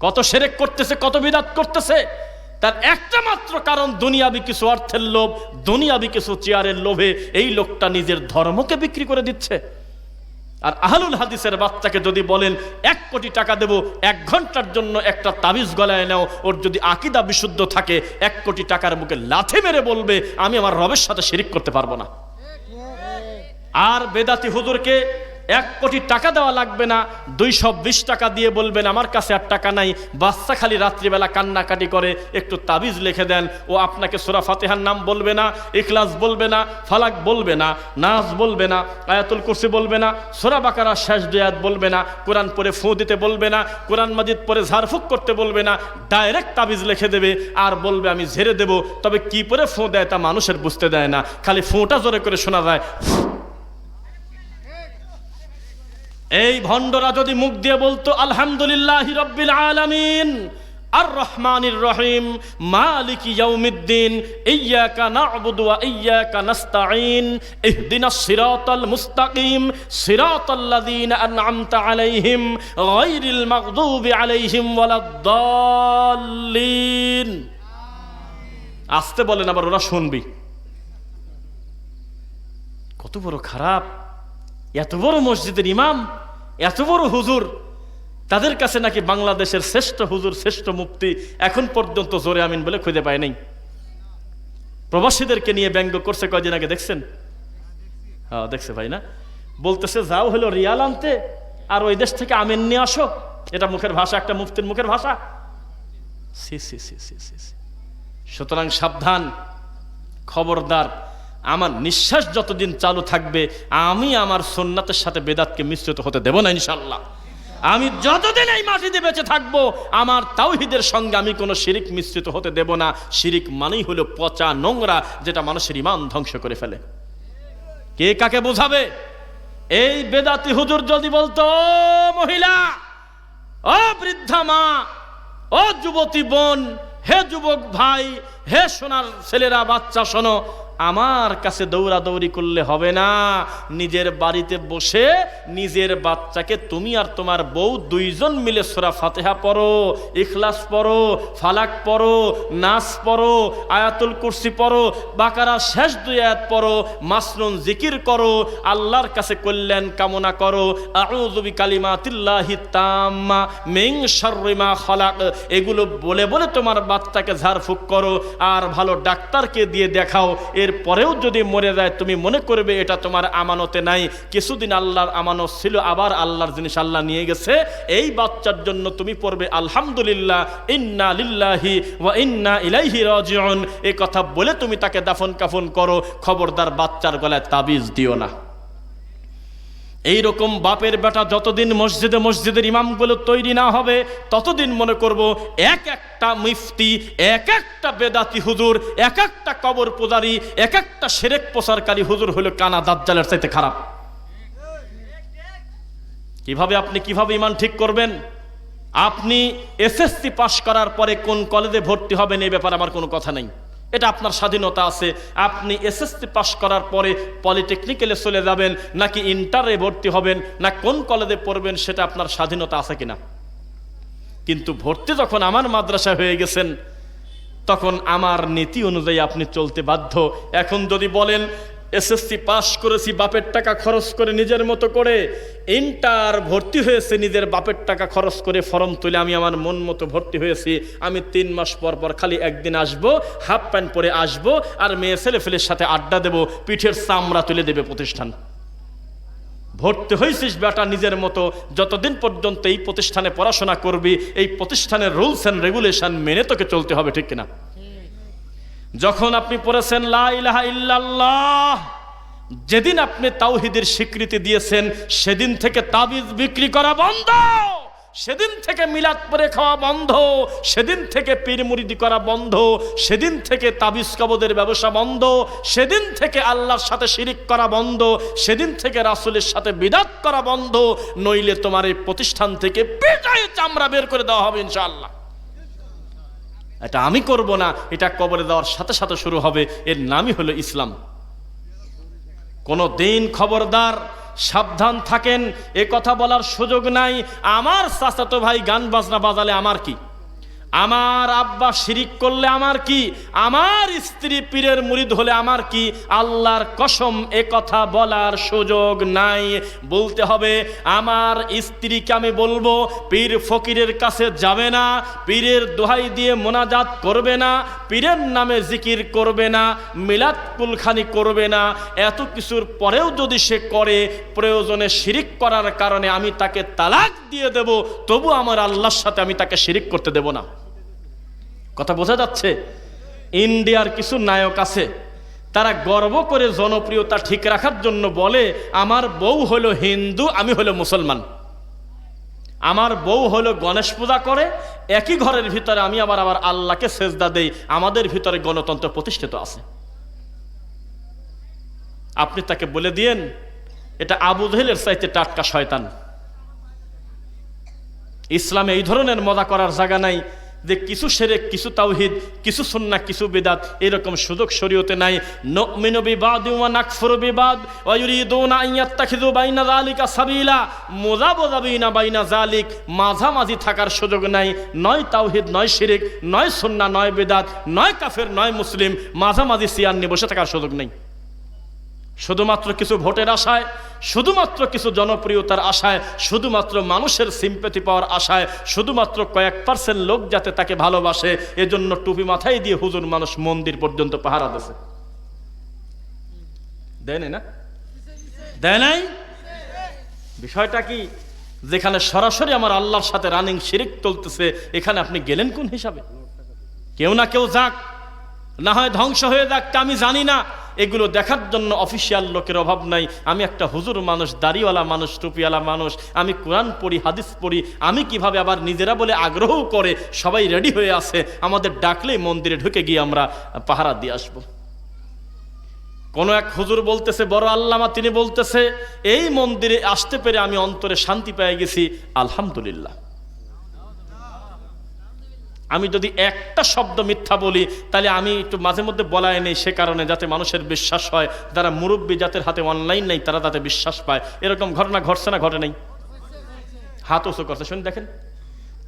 কত সেরেক করতেছে, কত বিদাত করতেছে। তার একটা মাত্র কারণ, দুনিয়াবি কিছু অর্থের লোভ, দুনিয়াবি কিছু চেয়ারের লোভে এই লোকটা নিজের ধর্মকে বিক্রি করে দিচ্ছে। আর আহলুল হাদিসের বাচ্চাকে যদি বলেন, এক কোটি টাকা দেব, এক ঘণ্টার জন্য একটা তাবিজ গলায় নাও, ওর যদি আকিদা বিশুদ্ধ থাকে, এক কোটি টাকার মুখে লাথে মেরে বলবে, আমি আমার রবের সাথে শিরিক করতে পারব না। আর বেদাতি হুজুরকে এক কোটি টাকা দেওয়া লাগবে না, দুইশো বিশ টাকা দিয়ে বলবেন, আমার কাছে আর টাকা নাই। বাচ্চা খালি রাত্রিবেলা কান্নাকাটি করে, একটু তাবিজ লিখে দেন। ও আপনাকে সোরা ফাতেহার নাম বলবে না, ইখলাস বলবে না, ফালাক বলবে না, নাচ বলবে না, আয়াতুল কুরসি বলবে না, সোরা বাকারা শেষ দুয়াত বলবে না, কোরআন পরে ফু দিতে বলবে না, কোরআন মাজিদ পরে ঝাড়ফুক করতে বলবে না, ডাইরেক্ট তাবিজ লিখে দেবে, আর বলবে, আমি ঝেড়ে দেব। তবে কি পরে ফু দেয় তা মানুষের বুঝতে দেয় না। খালি ফুঁটা জোরে করে শোনা যায় এই ভণ্ডরা যদি মুখ দিয়ে বলতো, আলহামদুলিল্লাহ রব্বিল আলামিন আর রহমানির রহিম, মালিক ইয়াউমিদ্দিন, ইয়্যাকা না'বুদু ওয়া ইয়্যাকা নাস্তাঈন, ইহদিনাস সিরাতাল মুস্তাকিম সিরাতাল্লাযীনা আন'আমতা আলাইহিম, গায়রিল মাগদুবি আলাইহিম ওয়ালাদ-দাল্লিন। আসতে বলেন আবার ওরা শুনবি। কত বড় খারাপ। এত বড় মসজিদের ইমাম এত বড় হুজুর, তাদের কাছে নাকি বাংলাদেশের শ্রেষ্ঠ হুজুর, শ্রেষ্ঠ মুক্তি এখন পর্যন্ত জোরে আমিন বলে খুঁজে পায় নাই। প্রবাসীদেরকে নিয়ে ব্যঙ্গ করছে কয়দিন আগে দেখছেন? হ্যাঁ দেখছে ভাই না? বলতেছে, যাও হলো রিয়াল আনতে, আর ওই দেশ থেকে আমিন নিয়ে আসো। এটা মুখের ভাষা, একটা মুফতির মুখের ভাষা। সি সি। সুতরাং সাবধান, খবরদার। আমার নিঃশ্বাস যতদিন চালু থাকবে, আমি আমার সোননাথের সাথে বেদাতকে মিশ্রিত হতে দেব না ইনশাল্লাহ আমি যতদিন এই মাটিতে বেঁচে থাকব, আমার তাওহিদের সঙ্গে আমি কোনো শিরিক মিশ্রিত হতে দেব না। শিরিক মানেই হলো পচা নোংরা, যেটা মানুষের ইমান ধ্বংস করে ফেলে। কে কাকে বোঝাবে? এই বেদাতি হুজুর যদি বলতো মহিলা, ও বৃদ্ধা মা, ও যুবতী বোন, হে যুবক ভাই হে সোনার ছেলেরা, বাচ্চা শোনো, আমার কাছে দৌড়াদৌড়ি করলে হবে না। নিজের বাড়িতে বসে নিজের বাচ্চাকে তুমি আর তোমার বউ দুইজন মিলে সোরা ফাতেহা পড়ো, ইখলাস পড়ো, ফালাক পড়ো, নাচ পড়ো, আয়াতুল কুরসি পড়ো, বাকারা শেষ দুই আয়াত পড়ো মাসরুন জিকির করো, আল্লাহর কাছে কল্যাণ কামনা করো। আউযুবি কালিমাতিল্লাহি তাম্মা মা খালাক। এগুলো বলে বলে তোমার বাচ্চাকে ঝাড়ফুঁক করো। আর ভালো ডাক্তারকে দিয়ে দেখাও। এর পরেও যদি মরে যায়, তুমি মনে করবে এটা তোমার আমানতে নাই। কিছুদিন আল্লাহর আমানত ছিল, আবার আল্লাহর জিনিস আল্লাহ নিয়ে গেছে। এই বাচ্চার জন্য তুমি পড়বে, আলহামদুলিল্লাহ, ইন্না লিল্লাহি ওয়া ইন্না ইলাইহি রাজিউন। এই কথা বলে তুমি তাকে দাফন কাফন করো। খবরদার বাচ্চার গলায় তাবিজ দিও না। এই রকম বাপের বেটা যতদিন মসজিদে মসজিদের ইমামগুলো তৈরি না হবে, ততদিন মনে করব এক একটা মিফতি, এক একটা বেদাতি হুজুর, এক একটা কবর পূজারি, এক একটা সেরেক প্রসারকারী হুজুর হলো কানা দাজ্জালের চাইতে খারাপ। কীভাবে আপনি কীভাবে ইমান ঠিক করবেন? আপনি এসএসসি পাশ করার পরে কোন কলেজে ভর্তি হবেন এই ব্যাপারে আমার কোনো কথা নেই। এটা আপনার স্বাধীনতা আছে। আপনি এসএসসি পাশ করার পরে পলিটেকনিক্যালে চলে যাবেন, নাকি ইন্টারে ভর্তি হবেন, না কোন কলেজে পড়বেন, সেটা আপনার স্বাধীনতা আছে কিনা। কিন্তু ভর্তি যখন আমার মাদ্রাসা হয়ে গেছেন, তখন আমার নীতি অনুযায়ী আপনি চলতে বাধ্য। এখন যদি বলেন এসএসসি পাশ করেছি, বাপের টাকা খরচ করে নিজের মতো করে। ইন্টার ভর্তি হয়েছে, নিজের বাপের টাকা খরচ করে ফর্ম তুলে আমি আমার মন মতো ভর্তি হয়েছি। আমি তিন মাস পর পর খালি একদিন আসব, হাফ প্যান্ট পরে আসব আর মেয়ে ছেলে ফেলের সাথে আড্ডা দেব, পিঠের চামড়া তুলে দেবে প্রতিষ্ঠান। ভর্তি হয়েছিস বেটা নিজের মতো, যতদিন পর্যন্ত এই প্রতিষ্ঠানে পড়াশোনা করবি, এই প্রতিষ্ঠানের রুলস অ্যান্ড রেগুলেশন মেনে তোকে চলতে হবে, ঠিক কিনা? যখন আপনি পড়েছেন যেদিন আপনি তাওহিদের স্বীকৃতি দিয়েছেন, সেদিন থেকে তাবিজ বিক্রি করা বন্ধ। সেদিন থেকে মিলাদ পরে খাওয়া বন্ধ। সেদিন থেকে পীর মুরিদি করা বন্ধ। সেদিন থেকে তাবিজ কবদের ব্যবসা বন্ধ। সেদিন থেকে আল্লাহর সাথে শিরিক করা বন্ধ। সেদিন থেকে রাসুলের সাথে বিদাত করা বন্ধ। নইলে তোমার এই প্রতিষ্ঠান থেকে পেটায় চামড়া বের করে দেওয়া হবে ইনশাআল্লাহ। এটা আমি করব না, এটা কবরে দেওয়ার সাথে সাথে শুরু হবে। এর নামই হলো ইসলাম। কোনো দিন খবরদার, সাবধান থাকেন, এ কথা বলার সুযোগ নাই। আমার চাচাতো ভাই গান বাজনা বাজালে আমার কি? আমার আব্বা শিরিক করলে আমার কি? আমার স্ত্রী পীরের মুরিদ হলে আমার কি? আল্লাহর কসম, এ কথা বলার সুযোগ নাই। বলতে হবে, আমার স্ত্রীকে আমি বলব, পীর ফকিরের কাছে যাবে না, পীরের দোহাই দিয়ে মোনাজাত করবে না, পীরের নামে জিকির করবে না, মিলাদ কুলখানি করবে না। এত কিছুর পরেও যদি সে করে, প্রয়োজনে শিরিক করার কারণে আমি তাকে তালাক দিয়ে দেব, তবু আমার আল্লাহর সাথে আমি তাকে শিরিক করতে দেব না। কথা বোঝা যাচ্ছে? ইন্ডিয়ার কিছু নায়ক আছে, তারা গর্ব করে জনপ্রিয়তা ঠিক রাখার জন্য বলে, আমার বউ হলো হিন্দু, আমি হলো মুসলমান। আমার বউ হলো গণেশ পূজা করে, একই ঘরের ভিতরে আমি আবার আবার আল্লাহকে সেজদা দেই, আমাদের ভিতরে গণতন্ত্র প্রতিষ্ঠিত আছে। আপনি তাকে বলে দিয়েন, এটা আবু জহেলের চাইতে টাটকা শয়তান। ইসলামে এই ধরনের মজা করার জায়গা নাই। যে কিছু সেরেক, কিছু তাওহিদ, কিছু সুন্না কিছু বেদাত, এরকম সুযোগ শরীয়তে নাই। নমিনু বিবাদ ওয়া নাকফুরু বিবাদ, ওয়া ইউরিদুনা আন ইয়াত্তাখিযু বাইনা যালিকা সাবিলা। মুযাবযাবিনা বাইনা যালিক, মাঝামাঝি থাকার সুযোগ নাই। নয় তাওহিদ, নয় শিরিক, নয় সুন্নাহ, নয় বেদাত, নয় কাফের, নয় মুসলিম, মাঝামাঝি সিয়ার নিয়ে বসে থাকার সুযোগ নেই। শুধুমাত্র কিছু ভোটের আশায় শুধুমাত্র কিছু জনপ্রিয়তার আশায়, শুধুমাত্র মানুষের সিম্পেথি পাওয়ার আশায়, শুধুমাত্র কয়েক পার্সেন্ট লোক যাতে তাকে ভালোবাসে, এজন্য টুপি মাথায় দিয়ে হুজুর মানুষ মন্দির পর্যন্ত পাহারা দিছে দেয় না? দেয় নাই? বিষয়টা কি? যেখানে সরাসরি আমার আল্লাহর সাথে রানিং শিরিক চলতেছে, এখানে আপনি গেলেন কোন হিসাবে? কেউ না কেউ যাক, না হয় ধ্বংস হয়ে যাক আমি জানি না। এগুলো দেখার জন্য অফিসিয়াল লোকের অভাব নাই। আমি একটা হুজুর মানুষ, দাড়িওয়ালা মানুষ, টুপিওয়ালা মানুষ। আমি কোরআন পড়ি, হাদিস পড়ি। আমি কীভাবে আবার নিজেরা বলে আগ্রহ করে সবাই রেডি হয়ে আছে? আমাদের ডাকলেই মন্দিরে ঢুকে গিয়ে আমরা পাহারা দিয়ে আসব। কোনো এক হুজুর বলতেছে, বড় আল্লামা তিনি বলতেছে, এই মন্দিরে আসতে পেরে আমি অন্তরে শান্তি পেয়ে গেছি। আলহামদুলিল্লাহ। আমি যদি একটা শব্দ মিথ্যা বলি, তাহলে আমি একটু মাঝে মধ্যে বলায় নেই সে কারণে যাতে মানুষের বিশ্বাস হয়। যারা মুরব্বী যাদের হাতে অনলাইন নেই, তারা তাতে বিশ্বাস পায়। এরকম ঘটনা ঘটছে না, ঘটে নাই। হাত উঁচু করছে শুনে দেখেন।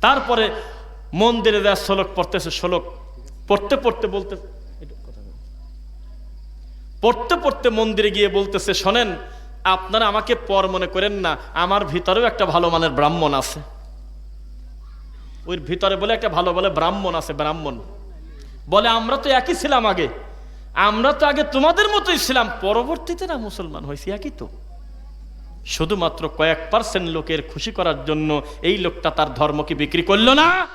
তারপরে মন্দিরে দেওয়া শ্লোক পড়তেছে, শ্লোক পড়তে পড়তে বলতে। পড়তে পড়তে মন্দিরে গিয়ে বলতেছে, শোনেন, আপনারা আমাকে পর মনে করেন না, আমার ভিতরেও একটা ভালো মানের ব্রাহ্মণ আছে। ওই ভিতরে বলে একটা ভালো বলে ব্রাহ্মণ আছে, ব্রাহ্মণ। বলে, আমরা তো একই ছিলাম আগে। আমরা তো আগে তোমাদের মতোই ছিলাম। পরবর্তীতে না মুসলমান হয়েছি, একই তো। শুধুমাত্র কয়েক পার্সেন্ট লোকের খুশি করার জন্য এই লোকটা তার ধর্মকে বিক্রি করল না।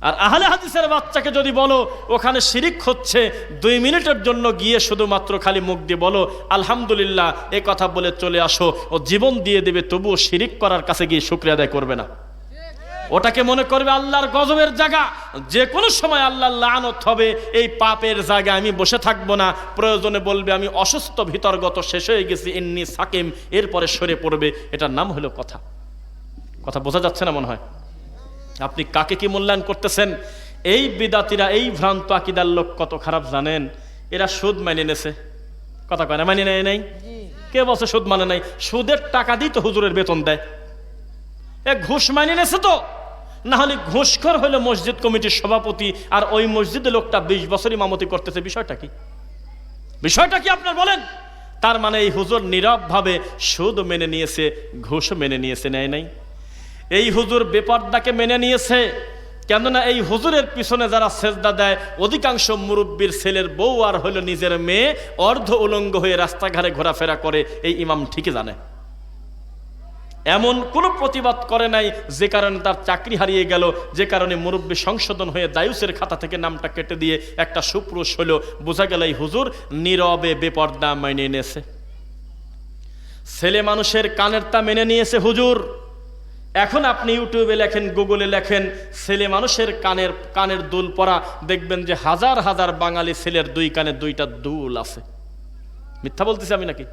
আর আহলে হাদিসের বাচ্চাকে যদি বলো, ওখানে শিরিক হচ্ছে, দুই মিনিটের জন্য গিয়ে শুধুমাত্র খালি মুখ দিয়ে বলো, আলহামদুলিল্লাহ, এ কথা বলে চলে আসো, ও জীবন দিয়ে দেবে, তবুও শিরিক করার কাছে গিয়ে শুক্রিয়া আদায় করবে না। ওটাকে মনে করবে আল্লাহর গজবের জায়গা। যে কোনো সময় আল্লাহ লানত হবে এই পাপের জায়গায় আমি বসে থাকব না। প্রয়োজনে বলবে আমি অসুস্থ ভিতরগত শেষ হয়ে গেছি এমনি সাকিম এরপরে সরে পড়বে। এটার নাম হলো কথা। কথা বোঝা যাচ্ছে না মনে হয়? আপনি কাকে কি মূল্যায়ন করতেছেন? এই বিদাতিরা এই ভ্রান্ত আকিদার লোক কত খারাপ জানেন? এরা সুদ মানে নেছে। কথা কয় না মানে নেয় নাই? কে বলছে সুদ মানে নাই? সুদের টাকা দিয়ে তো হুজুরের বেতন দেয়। এ ঘুষ মানে নেছে তো? না হলে ঘুষখর হলো মসজিদ কমিটির সভাপতি, আর ওই মসজিদে লোকটা বিশ বছর ইমামতি করতেছে, বিষয়টা কি? বিষয়টা কি আপনার বলেন? তার মানে এই হুজুর নীরবভাবে সুদ মেনে নিয়েছে, ঘুষ মেনে নিয়েছে, নেয় নাই। এই হুজুর বেপর্দাকে মেনে নিয়েছে, কেননা এই হুজুরের পিছনে যারা সেজদা দেয়, অধিকাংশ মুরব্বীর ছেলের বউ আর হলো নিজের মেয়ে, অর্ধ উলঙ্গ হয়ে রাস্তাঘাটে ঘোরাফেরা করে, এই ইমাম ঠিকই জানে। এমন কোনো প্রতিবাদ করে নাই যে কারণে তার চাকরি হারিয়ে গেল, যে কারণে মুরব্বী সংশোধন হয়ে দায়ুসের খাতা থেকে নামটা কেটে দিয়ে একটা সুপুরুষ হলো। বোঝা গেল এই হুজুর নীরবে বেপর্দা মেনে নিয়েছে। ছেলে মানুষের কানের তা মেনে নিয়েছে হুজুর। এখন আপনি ইউটিউবে লেখেন, গুগলে লেখেন, ছেলে মানুষের কানের কানের দুল পরা, দেখবেন যে হাজার হাজার বাঙালি ছেলের দুই কানে দুইটা দুল আছে। মিথ্যা বলতেছি আমি নাকি?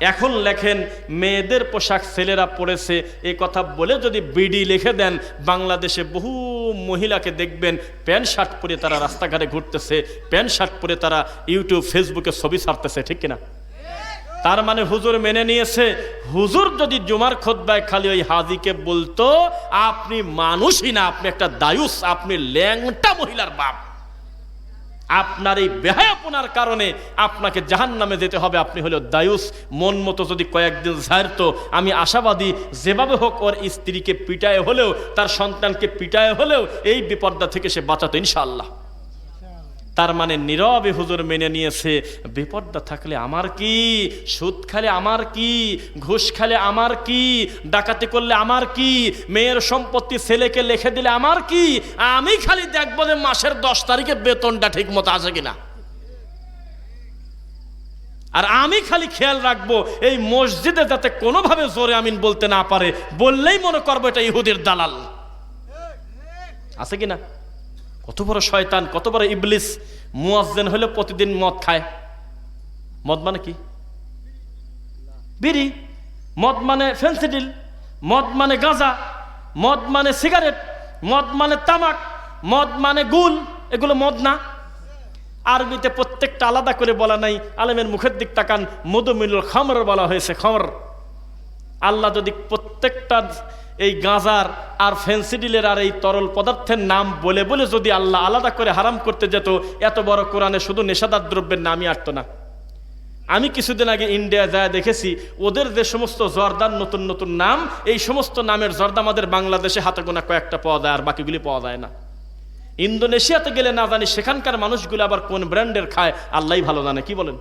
এখন লেখেন, মেয়েদের পোশাক ছেলেরা পরেছে। এই কথা বলে যদি বিডি লিখে দেন, বাংলাদেশে বহু মহিলাকে দেখবেন, প্যান্ট শার্ট পরে তারা রাস্তাঘাটে ঘুরতেছে, প্যান্ট শার্ট পরে তারা ইউটিউব, ফেসবুকে ছবি ছাড়তেছে, ঠিক কিনা? তার মানে হুজুর মেনে নিয়েছে, হুজুর যদি জুমার খোদ্বায় খালি ওই হাজিকে বলতো, আপনি মানুষই না, আপনি একটা দায়ুস, আপনি ল্যাংটা মহিলার বাপ। আপনার এই বেহায়াপনার কারণে আপনাকে জাহান নামে যেতে হবে। আপনি হলো দায়ুস। মন মতো যদি কয়েকদিন ঝাড়তো, আমি আশাবাদী, যেভাবে হোক ওর স্ত্রীকে পিটায় হলেও, তার সন্তানকে পিটায় হলেও, এই বিপদটা থেকে সে বাঁচাতো, ইনশাআল্লাহ। তার মানে নীরবে হুজুর মেনে নিয়েছে, বিপদটা থাকলে আমার কি, সুদ খালে আমার কি, ঘুষ খালে আমার কি, ডাকাতি করলে আমার কি, মেয়ের সম্পত্তি ছেলেকে লিখে দিলে আমার কি, আমি খালি দেখব যে মাসের দশ তারিখে বেতনটা ঠিক মতো আছে কিনা। আর আমি খালি খেয়াল রাখব, এই মসজিদে যাতে কোনোভাবে জোরে আমিন বলতে না পারে, বললেই মনে করব এটা ইহুদের দালাল। আছে কিনা? কত বড় শয়তান, কত বড় ইবলিস। মুয়াজ্জেন হলে প্রতিদিন মদ খায়। মদ মানে কি? বিড়ি। মদ মানে ফেন্সিডিল। মদ মানে গাঁজা। মদ মানে সিগারেট। মদ মানে তামাক। মদ মানে গুল। এগুলো মদ না। আরবিতে প্রত্যেকটা আলাদা করে বলা নাই। আলেমের মুখের দিক তাকান। মধুমিলুল খামর বলা হয়েছে খমর। আল্লাহ যদি প্রত্যেকটা এই গাঁজার আর ফেন্সিডিলের আর এই তরল পদার্থের নাম বলে বলে যদি আল্লাহ আলাদা করে হারাম করতে যেত, এত বড় কোরআনে শুধু নেশাদার দ্রব্যের নামই আটতো না। আমি কিছুদিন আগে ইন্ডিয়া যায় দেখেছি, ওদের যে সমস্ত জর্দার নতুন নতুন নাম, এই সমস্ত নামের জর্দা আমাদের বাংলাদেশে হাতে গোনা কয়েকটা পাওয়া যায় আর বাকিগুলি পাওয়া যায় না। ইন্দোনেশিয়াতে গেলে না জানি সেখানকার মানুষগুলো আবার কোন ব্র্যান্ডের খায় আল্লাহ ভালো জানে, কি বলেন?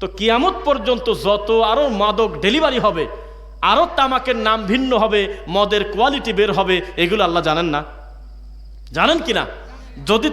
তো কিয়ামত পর্যন্ত যত আরও মাদক ডেলিভারি হবে আরও তামাকের নাম ভিন্ন হবে, মদের কোয়ালিটি বের হবে, এগুলো আল্লাহ জানেন না। জানেন কি না যদি